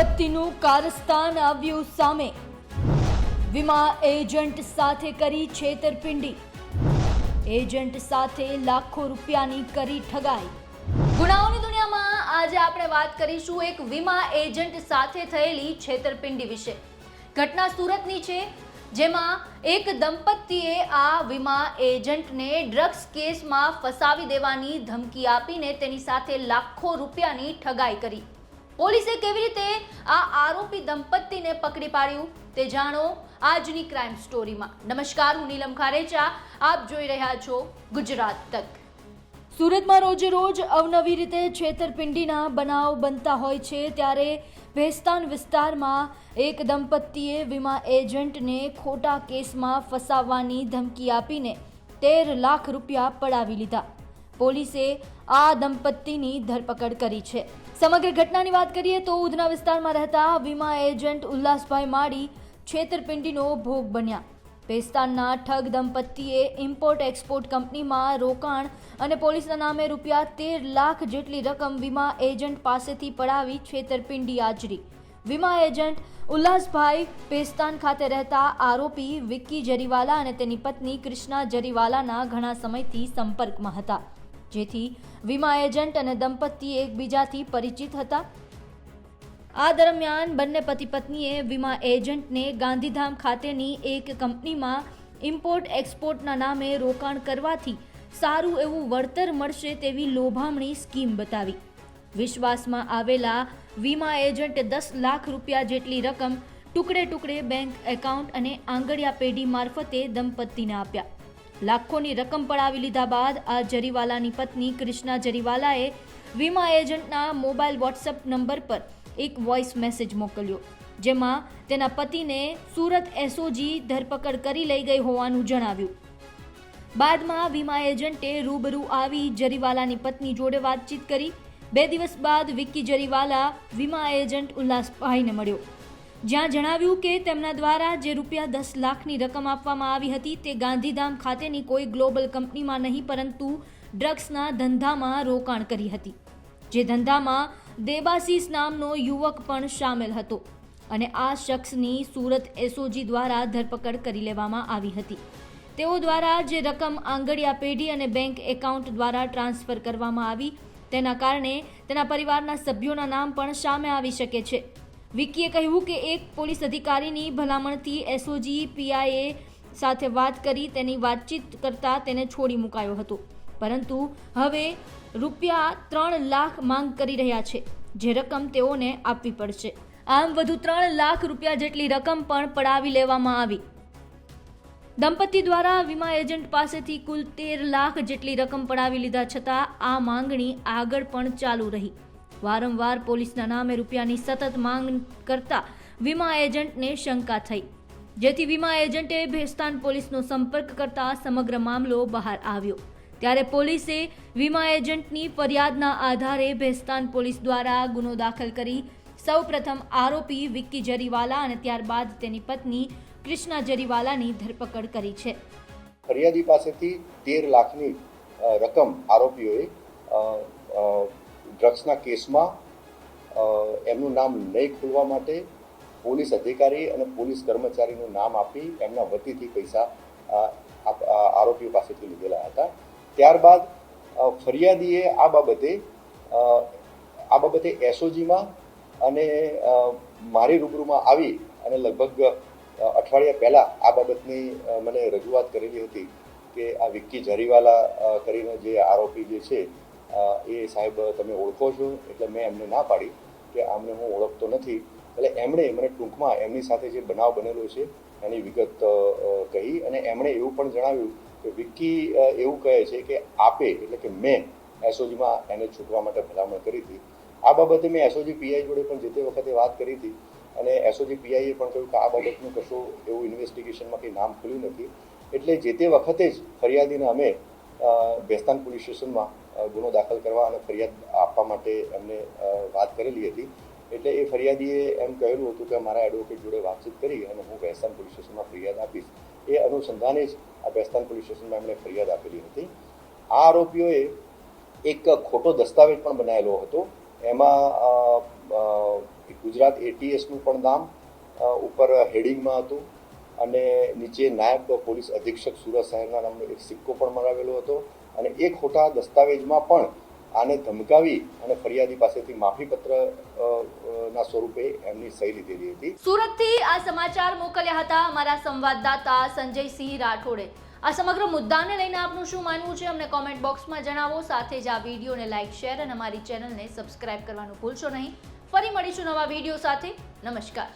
દંપતીનું કારસ્તાન આવ્યું સામે. વીમા એજન્ટ સાથે કરી છેતરપિંડી. એજન્ટ સાથે લાખો રૂપિયાની કરી ઠગાઈ. ગુનાઓની દુનિયામાં આજે આપણે વાત કરીશું એક વીમા એજન્ટ સાથે થયેલી છેતરપિંડી વિશે. ઘટના સુરતની છે, જેમાં એક દંપતીએ આ વીમા એજન્ટને ડ્રગ્સ કેસમાં ફસાવી દેવાની ધમકી આપીને તેની સાથે લાખો રૂપિયાની ઠગાઈ કરી. પોલીસે કેવી રીતે આ આરોપી દંપતીને પકડી પાડ્યું તે જાણો આજની ક્રાઇમ સ્ટોરીમાં નમસ્કાર, હું નીલમ ખારેચા. આપ જોઈ રહ્યા છો ગુજરાત તક. સુરતમાં રોજે રોજ અવનવી રીતે છેતરપિંડીના બનાવ બનતા હોય છે ત્યારે ભેસ્તાન વિસ્તારમાં એક દંપતીએ વીમા એજન્ટને ખોટા કેસમાં ફસાવવાની ધમકી આપીને તેર લાખ રૂપિયા પડાવી લીધા. પોલીસે આ દંપતીની ધરપકડ કરી છે. સમગ્ર ઘટનાની વાત કરીએ તો ઉધના વિસ્તારમાં રહેતા વીમા એજન્ટ ઉલ્લાસભાઈ માળી છેતરપિંડીનો ભોગ બન્યા. પેસ્તાનના ઠગ દંપતીએ ઇમ્પોર્ટ એક્સપોર્ટ કંપનીમાં રોકાણ અને પોલીસના નામે રૂપિયા તેર લાખ જેટલી રકમ વીમા એજન્ટ પાસેથી પડાવી છેતરપિંડી આચરી. વીમા એજન્ટ ઉલ્લાસભાઈ પેસ્તાન ખાતે રહેતા આરોપી વિક્કી જરીવાલા અને તેની પત્ની કૃષ્ણા જરીવાલાના ઘણા સમયથી સંપર્કમાં હતા. જેથી વીમા એજન્ટ અને દંપતી એકબીજાથી પરિચિત હતા. આ દરમિયાન બંને પતિ પત્નીએ વીમા એજન્ટને ગાંધીધામ ખાતેની એક કંપનીમાં ઇમ્પોર્ટ એક્સપોર્ટના નામે રોકાણ કરવાથી સારું એવું વળતર મળશે તેવી લોભામણી સ્કીમ બતાવી. વિશ્વાસમાં આવેલા વીમા એજન્ટે દસ લાખ રૂપિયા જેટલી રકમ ટુકડે ટુકડે બેંક એકાઉન્ટ અને આંગળિયા પેઢી મારફતે દંપતીને આપ્યા. લાખોની રકમ પડાવી લીધા બાદ આ જરીવાલાની પત્ની ક્રિષ્ના જરીવાલાએ વીમા એજન્ટના મોબાઈલ વોટ્સએપ નંબર પર એક વોઇસ મેસેજ મોકલ્યો, જેમાં તેના પતિને સુરત એસઓજી ધરપકડ કરી લઈ ગઈ હોવાનું જણાવ્યું. બાદમાં વીમા એજન્ટે રૂબરૂ આવી જરીવાલાની પત્ની જોડે વાતચીત કરી. બે દિવસ બાદ વિક્કી જરીવાલા વીમા એજન્ટ ઉલ્લાસભાઈને મળ્યો. જ્યાં જણાવ્યું કે તેમના દ્વારા જે રૂપિયા દસ લાખની રકમ આપવામાં આવી હતી તે ગાંધીધામ ખાતેની કોઈ ગ્લોબલ કંપનીમાં નહીં, પરંતુ ડ્રગ્સના ધંધામાં રોકાણ કરી હતી, જે ધંધામાં દેબાસીસ નામનો યુવક પણ સામેલ હતો અને આ શખ્સની સુરત એસઓજી દ્વારા ધરપકડ કરી લેવામાં આવી હતી. તેઓ દ્વારા જે રકમ આંગળિયા પેઢી અને બેંક એકાઉન્ટ દ્વારા ટ્રાન્સફર કરવામાં આવી, તેના કારણે તેના પરિવારના સભ્યોના નામ પણ સામે આવી શકે છે. વિકીએ કહ્યું કે એક પોલીસ અધિકારીની ભલામણથી એસઓજી પીઆઈએ સાથે વાત કરી, તેની વાતચીત કરતા તેને છોડી મુકાયો હતો. પરંતુ હવે રૂપિયા ત્રણ લાખ માંગ કરી રહ્યા છે, જે રકમ તેઓને આપવી પડશે. આમ વધુ ત્રણ લાખ રૂપિયા જેટલી રકમ પણ પડાવી લેવામાં આવી. દંપતી દ્વારા વીમા એજન્ટ પાસેથી કુલ તેર લાખ જેટલી રકમ પડાવી લીધા છતાં આ માંગણી આગળ પણ ચાલુ રહી. વારંવાર પોલીસના નામે રૂપિયાની સતત માંગ કરતા વીમા એજન્ટને શંકા થઈ. જેથી વીમા એજન્ટે ભેસ્તાન પોલીસનો સંપર્ક કરતા સમગ્ર મામલો બહાર આવ્યો. ત્યારે પોલીસે વીમા એજન્ટની ફરિયાદના આધારે ભેસ્તાન પોલીસ દ્વારા ગુનો દાખલ કરી સૌપ્રથમ આરોપી વિક્કી જરીવાલા અને ત્યારબાદ તેની પત્ની કૃષ્ણા જરીવાલાની ધરપકડ કરી છે. ફરિયાદી પાસેથી તેર લાખની રકમ આરોપીઓએ ડ્રગ્સના કેસમાં એમનું નામ નહીં ખોલવા માટે પોલીસ અધિકારી અને પોલીસ કર્મચારીનું નામ આપી એમના વતીથી પૈસા આરોપીઓ પાસેથી લીધેલા હતા. ત્યારબાદ ફરિયાદીએ આ બાબતે આ બાબતે એસઓજીમાં અને મારી રૂબરૂમાં આવી અને લગભગ અઠવાડિયા પહેલાં આ બાબતની મને રજૂઆત કરેલી હતી કે આ વિક્કી જરીવાલા કરીને જે આરોપી જે છે એ સાહેબ તમે ઓળખો છો, એટલે મેં એમને ના પાડી કે આમને હું ઓળખતો નથી. એટલે એમણે મને ટૂંકમાં એમની સાથે જે બનાવ બનેલો છે, એની વિગત કહી અને એમણે એવું પણ જણાવ્યું કે વિક્કી એવું કહે છે કે આપે, એટલે કે મેં એસઓજીમાં એને છૂટવા માટે ભલામણ કરી હતી. આ બાબતે મેં એસઓજી પીઆઈ જોડે પણ જે તે વખતે વાત કરી હતી અને એસઓજી પીઆઈએ પણ કહ્યું કે આ બાબતનું કશું એવું ઇન્વેસ્ટિગેશનમાં કંઈ નામ ખુલ્યું નથી. એટલે જે તે વખતે જ ફરિયાદીને અમે બેસ્તાન પોલીસ સ્ટેશનમાં ગુનો દાખલ કરવા અને ફરિયાદ આપવા માટે એમને વાત કરેલી હતી. એટલે એ ફરિયાદીએ એમ કહેલું હતું કે મારા એડવોકેટ જોડે વાતચીત કરી અને હું ભેસ્તાન પોલીસ સ્ટેશનમાં ફરિયાદ આપીશ. એ અનુસંધાને જ આ ભેસ્તાન પોલીસ સ્ટેશનમાં એમણે ફરિયાદ આપેલી હતી. આ આરોપીઓએ એક ખોટો દસ્તાવેજ પણ બનાવેલો હતો. એમાં ગુજરાત એટીએસનું પણ નામ ઉપર હેડિંગમાં હતું અને નીચે નાયબ પોલીસ અધિક્ષક સુરત શહેરના નામનો એક સિક્કો પણ મરાવેલો હતો. એ ખોટા દસ્તાવેજમાં પણ આને ધમકાવી અને ફરિયાદી પાસેથી માફીપત્ર ના સ્વરૂપે એમની સહી લીધેલી હતી. સુરતથી આ સમાચાર મોકલ્યા હતા અમારા સંવાદદાતા સંજયસિંહ રાઠોડે. આ સમગ્ર મુદ્દાને લઈને આપનું શું માનવું છે અમને કોમેન્ટ બોક્સમાં જણાવો, સાથે જ આ વિડીયોને લાઇક શેર અને અમારી ચેનલને સબસ્ક્રાઇબ કરવાનું ભૂલશો નહીં. ફરી મળીશું નવા વીડિયો સાથે. નમસ્કાર.